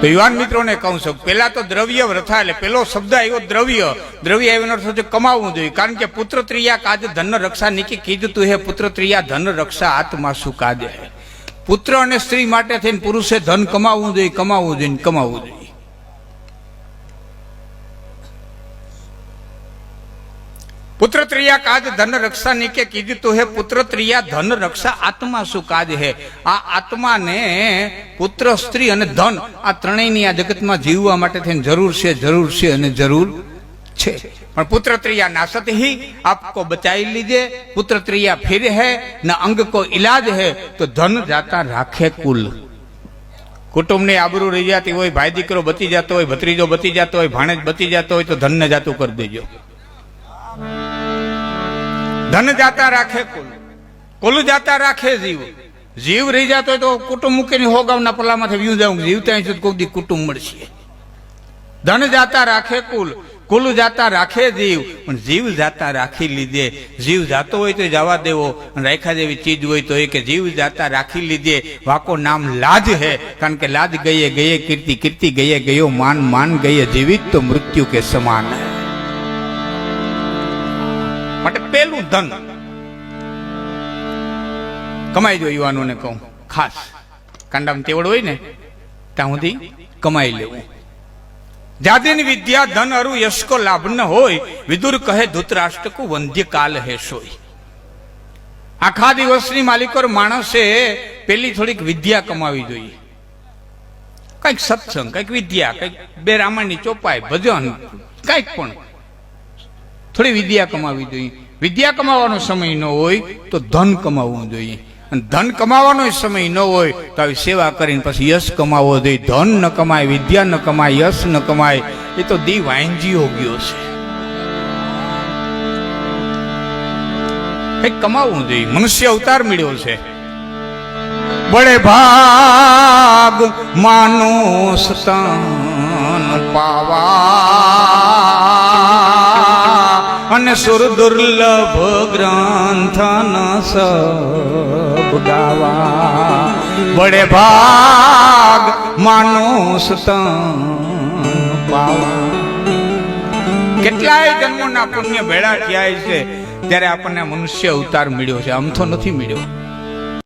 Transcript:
તો યુવાન મિત્રોને કહું છું પેલા તો દ્રવ્ય વ્રથા, એટલે પેલો શબ્દ આવ્યો દ્રવ્ય. દ્રવ્ય આવ્યો અર્થ છે કમાવવું જોઈએ. કારણ કે પુત્ર ત્રિયા કાજ ધન રક્ષા નીકી કીધું તું હે પુત્ર ત્રિયા ધન રક્ષા આત્મા શું કાજે પુત્ર અને સ્ત્રી માટે થઈને પુરુષે ધન કમાવવું જોઈએ કમાવવું જોઈએ કમાવવું જોઈએ. પુત્ર ત્રિયા કાજ ધન રક્ષા ની કે કીધી તો હે પુત્ર ત્રિયા ધન રક્ષા આત્મા શું કાજ હે? આ આત્માને પુત્ર, સ્ત્રી અને ધન આ ત્રણેયની આ જગતમાં જીવવા માટે થઈને જરૂર છે જરૂર છે અને જરૂર છે. પણ પુત્ર ત્રિયા નાસત હી, આપકો બચાવી લીધે પુત્ર ત્રિયા ફિર હે, ન અંગ કો ઇલાજ હે, તો ધન જાતા રાખે કુલ. કુટુંબની આબરૂ રહી જતી હોય, ભાઈ દીકરો બચી જતો હોય, ભત્રીજો બચી જતો હોય, ભાણેજ બચી જતો હોય, તો ધનને જાતું કરી દેજો. ધન જાતા રાખે કુલ. કુલ જાતા રાખે જીવ. જીવ રહી જતો હોય તો કુટુંબ મૂકીને હોગાવના પલામાંથી વ્યૂ જાઉં. જીવ ત્યાં સુધી કોઈ દી કુટુંબ મળશે. ધન જાતા રાખે કુલ. કુલ જાતા રાખે જીવ. પણ જીવ જાતા રાખી લીધે. જીવ જાતો હોય તો જવા દેવો. રાખ્યા જેવી ચીજ હોય તો એ કે જીવ જાતા રાખી લીધે. વાકો નામ લાજ હે. કારણ કે લાજ ગયે ગયે કીર્તિ કીર્તિ ગયે ગયો, માન માન ગયે જીવિત તો મૃત્યુ કે સમાન હે. પેલું ધન. કમાઈ જો યુવાનોને કહું. ખાસ. કાંડામાં તેવડ હોય ને, ત્યાં સુધી કમાઈ લેવું. જાતિની વિદ્યા, ધન, અરુ, યશકો, લાભ ન હોય, વિદુર કહે ધૂતરાષ્ટ્ર કુ વંધ્ય કાલ હે સોય. આખા દિવસની માલિકોર માણસે પેલી થોડીક વિદ્યા કમાવી જોઈએ. કંઈક સત્સંગ, કંઈક વિદ્યા, કંઈક બે રામાયણની ચોપાઈ, ભજન, કંઈક પણ. થોડી વિદ્યા કમાવી જોઈએ. વિદ્યા કમાવાનો સમય ન હોય તો ધન કમાવવું જોઈએ. અને ધન કમાવાનો સમય ન હોય તો આવી સેવા કરીને પછી યશ કમાવવો જોઈએ. ધન ન કમાય, વિદ્યા ન કમાય, યશ ન કમાય, એ તો દી વાંજીઓ ગયો છે. કંઈક કમાવવું જોઈએ. મનુષ્ય અવતાર મળ્યો છે. બડે ભાગ માનો સતન પાવા અને સુર દુર્લભ ગ્રંથ ન સબ ગાવા. વડે ભાગ માનો પાવા. કેટલાય જન્મોના પુણ્ય ભેળા થયા છે, ત્યારે આપણને મનુષ્ય અવતાર મળ્યો છે. આમ તો નથી મળ્યો.